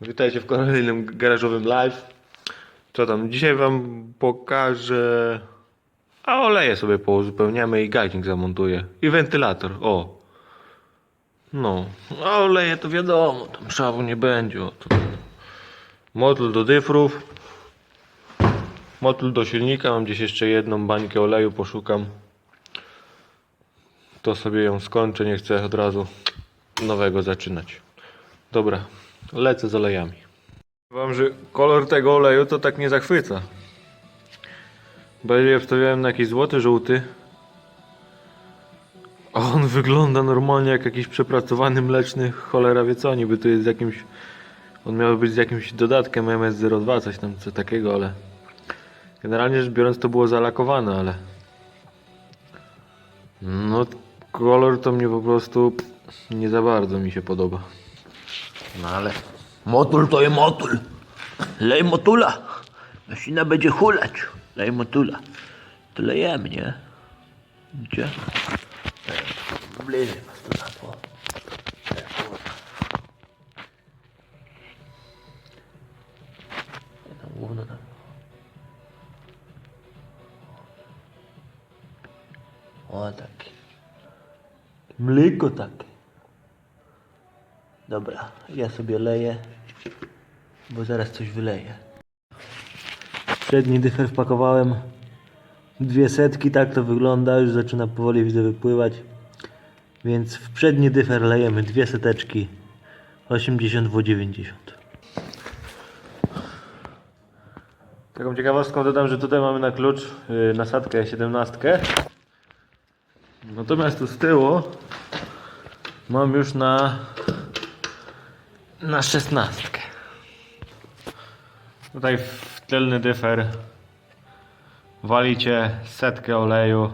Witajcie w kolejnym garażowym live. Co tam? Dzisiaj wam pokażę. A oleje sobie pouzupełniamy i gaźnik zamontuję. I wentylator. O. No. A oleje to wiadomo, tam szawu nie będzie. To... Motul do dyfrów. Motul do silnika. Mam gdzieś jeszcze jedną bańkę oleju, poszukam. To sobie ją skończę, nie chcę od razu nowego zaczynać. Dobra, lecę z olejami. Wam, że kolor tego oleju to tak nie zachwyca. Bo ja wstawiałem na jakiś złoty, żółty. A on wygląda normalnie jak jakiś przepracowany mleczny cholera wie co, niby to jest z jakimś... On miał być z jakimś dodatkiem MS02, coś tam, co takiego, ale... Generalnie rzecz biorąc to było zalakowane, ale... No, kolor to mnie po prostu nie za bardzo mi się podoba. No ale motul to jest motul. Lej motula. Maszyna będzie hulać. Lej motula. To lejemy, nie? Gdzie? Bliżej was gówno tam. O taki. Mleko takie. Dobra, ja sobie leję, bo zaraz coś wyleję. Przedni dyfer wpakowałem dwie setki, tak to wygląda, już zaczyna powoli widzę wypływać. Więc w przedni dyfer lejemy dwie seteczki 80 w 90. Taką ciekawostką dodam, że tutaj mamy na klucz yy, nasadkę 17. Natomiast tu z tyłu mam już na na 16. Tutaj w tylny dyfer walicie setkę oleju.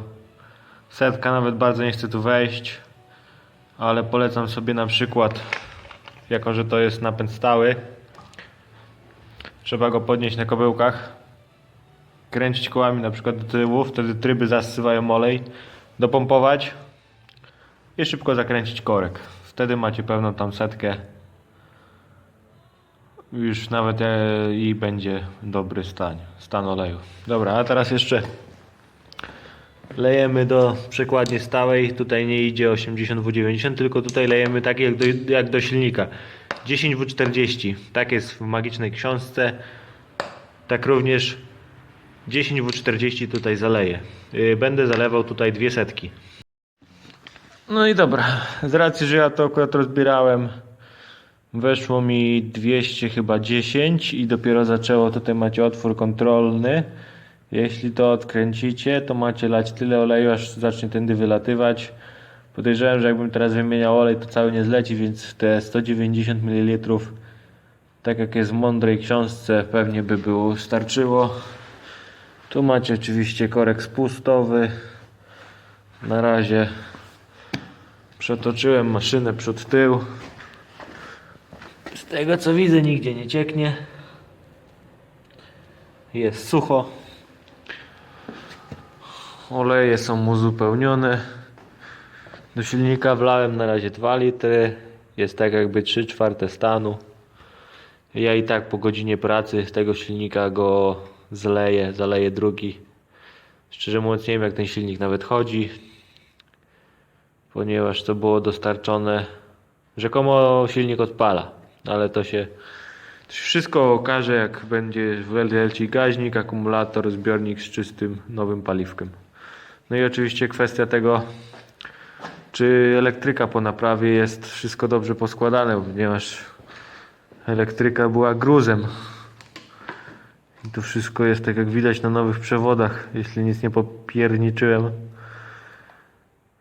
Setka nawet bardzo nie chce tu wejść, ale polecam sobie na przykład, jako że to jest napęd stały, trzeba go podnieść na kobyłkach, kręcić kołami na przykład do tyłu, wtedy tryby zasywają olej, dopompować i szybko zakręcić korek. Wtedy macie pełną tam setkę. Już nawet e, i będzie dobry stan, stan oleju. Dobra, a teraz jeszcze lejemy do przekładni stałej. Tutaj nie idzie 80 w 90, tylko tutaj lejemy tak jak do, jak do silnika. 10 w 40. Tak jest w magicznej książce. Tak również 10 w 40 tutaj zaleję. Yy, Będę zalewał tutaj dwie setki. No i dobra, z racji, że ja to akurat rozbierałem, weszło mi 200 chyba 10 i dopiero zaczęło, tutaj macie otwór kontrolny. Jeśli to odkręcicie, to macie lać tyle oleju, aż zacznie tędy wylatywać. Podejrzewam, że jakbym teraz wymieniał olej, to cały nie zleci, więc te 190 ml, tak jak jest w mądrej książce, pewnie by było starczyło. Tu macie oczywiście korek spustowy. Na razie przetoczyłem maszynę przód tył. Tego co widzę nigdzie nie cieknie. Jest sucho. Oleje są uzupełnione. Do silnika wlałem na razie 2 litry. Jest tak jakby 3 czwarte stanu. Ja i tak po godzinie pracy z tego silnika go zleję, zaleję drugi. Szczerze mówiąc nie wiem jak ten silnik nawet chodzi. Ponieważ to było dostarczone. Rzekomo silnik odpala. Ale to się to wszystko okaże jak będzie wleci gaźnik, akumulator, zbiornik z czystym nowym paliwkiem. No i oczywiście kwestia tego czy elektryka po naprawie jest wszystko dobrze poskładane, ponieważ elektryka była gruzem. I to wszystko jest tak jak widać na nowych przewodach, jeśli nic nie popierniczyłem.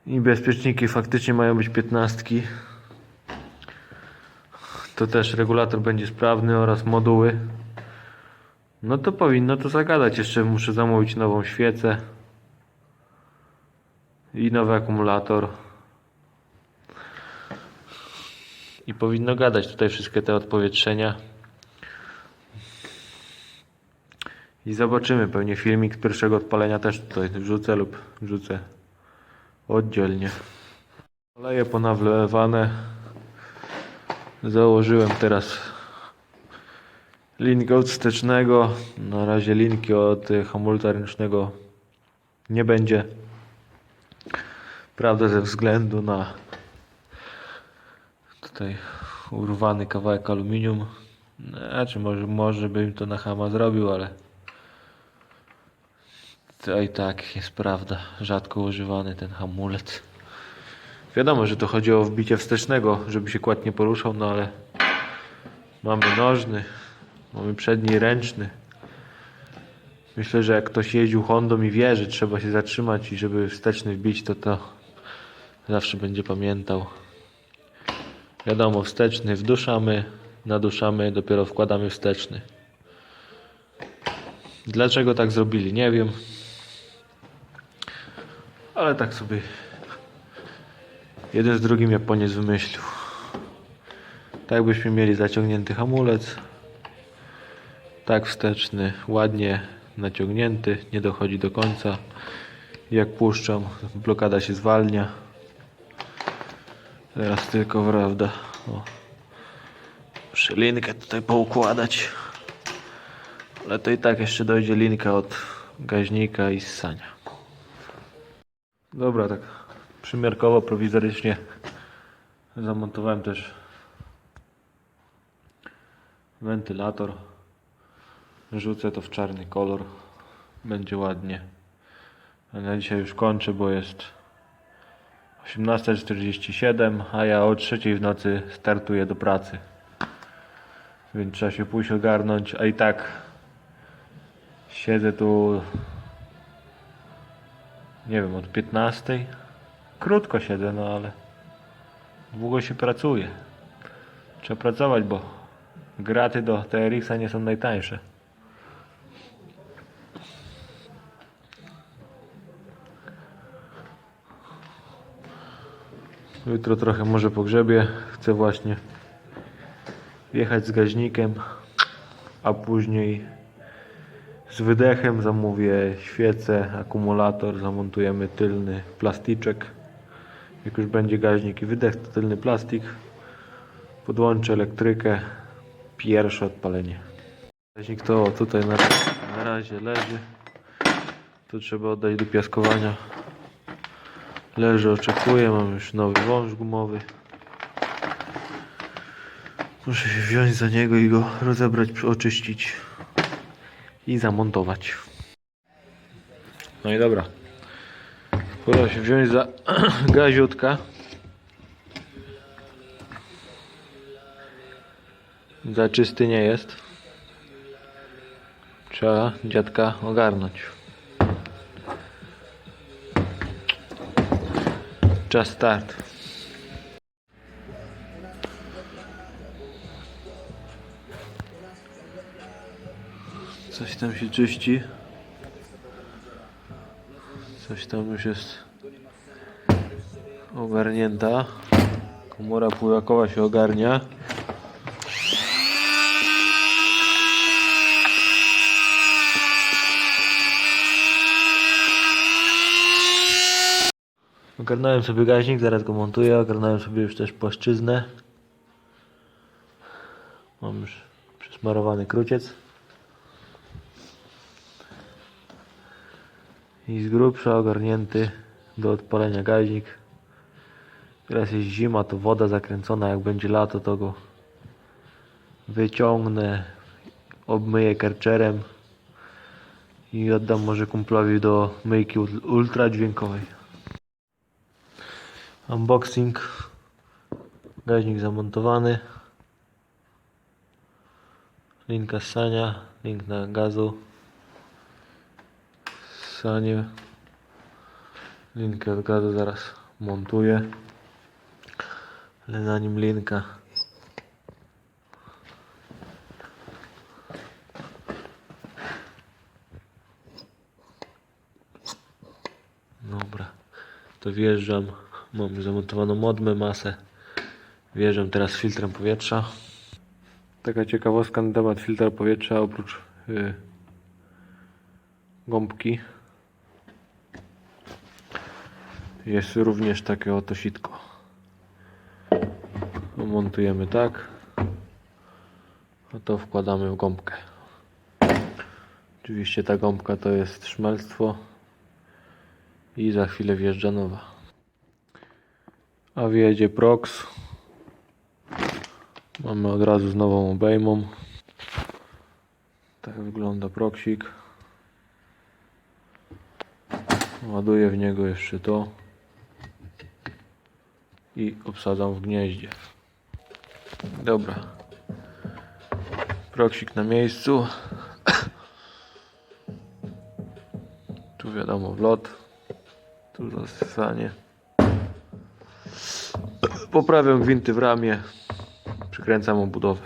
I bezpieczniki faktycznie mają być piętnastki. To też regulator będzie sprawny oraz moduły. No to powinno to zagadać. Jeszcze muszę zamówić nową świecę i nowy akumulator. I powinno gadać tutaj wszystkie te odpowietrzenia. I zobaczymy, pewnie filmik pierwszego odpalenia też tutaj wrzucę lub wrzucę oddzielnie. Oleje ponawlewane. Założyłem teraz linkę od wstecznego. Na razie linki od y, hamulca ręcznego nie będzie. Prawda ze względu na tutaj urwany kawałek aluminium. Znaczy może, może bym to na hama zrobił, ale to i tak jest prawda. Rzadko używany ten hamulec. Wiadomo, że to chodzi o wbicie wstecznego, żeby się kład nie poruszał, no ale mamy nożny, mamy przedni ręczny. Myślę, że jak ktoś jeździł Hondą i wie, że trzeba się zatrzymać i żeby wsteczny wbić, to to zawsze będzie pamiętał. Wiadomo, wsteczny wduszamy, naduszamy, dopiero wkładamy wsteczny. Dlaczego tak zrobili, nie wiem. Ale tak sobie jeden z drugim Japoniec wymyślił. Tak byśmy mieli zaciągnięty hamulec. Tak wsteczny, ładnie naciągnięty, nie dochodzi do końca. Jak puszczam, blokada się zwalnia. Teraz tylko prawda. O. Muszę linkę tutaj poukładać. Ale to i tak jeszcze dojdzie linka od gaźnika i ssania. Dobra, tak przymiarkowo, prowizorycznie zamontowałem też wentylator. Rzucę to w czarny kolor. Będzie ładnie. Na dzisiaj już kończę, bo jest 18.47, a ja o 3 w nocy startuję do pracy. Więc trzeba się pójść ogarnąć, a i tak siedzę tu nie wiem, od 15. Krótko siedzę, no ale długo się pracuje. Trzeba pracować, bo graty do TRX-a nie są najtańsze. Jutro trochę może pogrzebie. Chcę właśnie jechać z gaźnikiem, a później z wydechem zamówię świecę, akumulator, zamontujemy tylny plastyczek. Jak już będzie gaźnik i wydech, to tylny plastik. Podłączę elektrykę, pierwsze odpalenie. Gaźnik to tutaj na, na razie leży. Tu trzeba oddać do piaskowania. Leży, oczekuję, mam już nowy wąż gumowy. Muszę się wziąć za niego i go rozebrać, oczyścić i zamontować. No i dobra. Pora się wziąć za gaziutka. Za czysty nie jest. Trzeba dziadka ogarnąć. Czas start. Coś tam się czyści. Coś tam już jest ogarnięta. Komora półjakowa się ogarnia. Ogarnąłem sobie gaźnik, zaraz go montuję. Ogarnąłem sobie już też płaszczyznę. Mam już przysmarowany kruciec. I z grubsza ogarnięty do odpalenia gaźnik. Teraz jest zima, to woda zakręcona. Jak będzie lato, to go wyciągnę, obmyję kerczerem i oddam może kumplowi do myjki ul- ultradźwiękowej. Unboxing. Gaźnik zamontowany. Linka ssania, link na gazu. Ssanie. Linkę od zaraz montuję. Ale zanim linka. Dobra, to wjeżdżam. Mam zamontowaną modmę, masę. Wjeżdżam teraz filtrem powietrza. Taka ciekawostka na temat filtra powietrza oprócz y, gąbki jest również takie oto sitko. Montujemy tak. A to wkładamy w gąbkę. Oczywiście ta gąbka to jest szmelstwo i za chwilę wjeżdża nowa. A wjedzie prox. Mamy od razu z nową obejmą. Tak wygląda proksik. Ładuję w niego jeszcze to i obsadzam w gnieździe. Dobra. Proksik na miejscu. Tu wiadomo wlot. Tu zasysanie. Poprawiam gwinty w ramię. Przykręcam obudowę.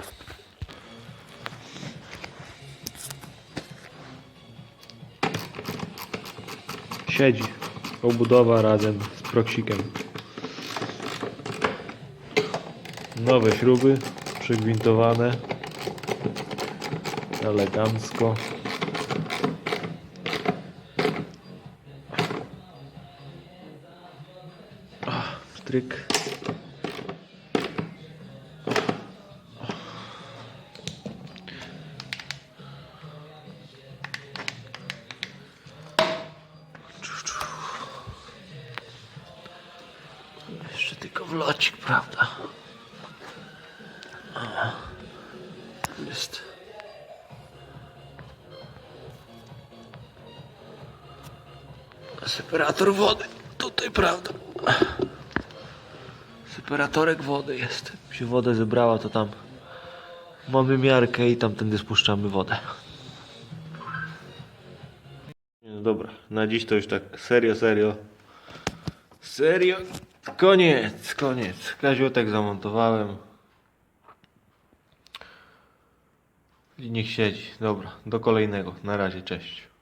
Siedzi obudowa razem z proksikiem. Nowe śruby przygwintowane. Elegancko. Ach, Stryk. Jeszcze tylko wlocik, prawda? Separator wody. Tutaj, prawda? Separatorek wody jest. Jak się woda zebrała, to tam mamy miarkę i tamtędy spuszczamy wodę. No dobra, na dziś to już tak serio, serio. Serio? Koniec, koniec. Kaziotek zamontowałem. I niech siedzi. Dobra, do kolejnego. Na razie, cześć.